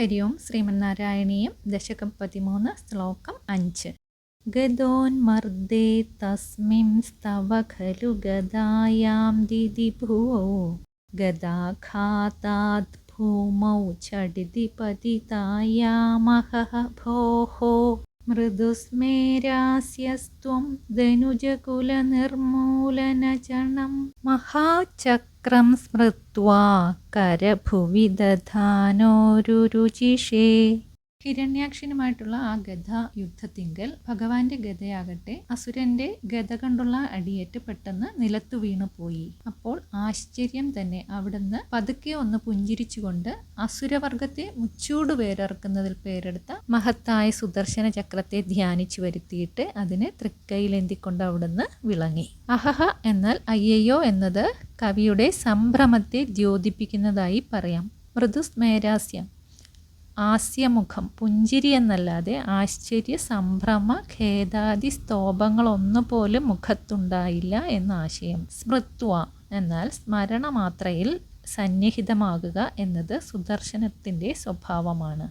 ഹരി ഓം ശ്രീമന്നാരായണീയം ദശകം പതിമൂന്ന് ശ്ലോകം അഞ്ച്. ഗതോന്മർദ്ദേ തസ്മിംസ്തവ ഖലു ഗതായാം ദിതി ഭൂവോ. ഗതാഘാതാത് ഭൂമൗ ചടിതി പതിതായാമഹ ഭോः മൃദുസ്മേരാസ്യസ്ത്വം ധനുജകുലനിർമൂലനചണം മഹാചക്രം സ്മൃത്വാ കരഭുവി ദധാനോരുചിഷേ ഹിരണ്യാക്ഷനുമായിട്ടുള്ള ആ ഗദ യുദ്ധത്തിങ്കൽ ഭഗവാന്റെ ഗതയാകട്ടെ അസുരന്റെ ഗദ കണ്ടുള്ള അടിയേറ്റ് പെട്ടെന്ന് നിലത്തു വീണു പോയി. അപ്പോൾ ആശ്ചര്യം തന്നെ അവിടുന്ന് പതുക്കെ ഒന്ന് പുഞ്ചിരിച്ചുകൊണ്ട് അസുരവർഗത്തെ മുച്ചൂട് പേരറക്കുന്നതിൽ പേരെടുത്ത മഹത്തായ സുദർശന ചക്രത്തെ ധ്യാനിച്ചു വരുത്തിയിട്ട് അതിനെ തൃക്കൈയിലെന്തിക്കൊണ്ട് അവിടുന്ന് വിളങ്ങി. അഹഹ എന്നാൽ അയ്യയ്യോ എന്നത് കവിയുടെ സംഭ്രമത്തെ ദ്യോതിപ്പിക്കുന്നതായി പറയാം. മൃദുസ്മേരാസ്യം. ആസ്യമുഖം പുഞ്ചിരി എന്നല്ലാതെ ആശ്ചര്യ സംഭ്രമ ഖേദാദി സ്തോഭങ്ങളൊന്നുപോലും മുഖത്തുണ്ടായില്ല എന്ന ആശയം. സ്മൃത്വ എന്നാൽ സ്മരണ മാത്രയിൽ സന്നിഹിതമാകുക എന്നത് സുദർശനത്തിന്റെ സ്വഭാവമാണ്.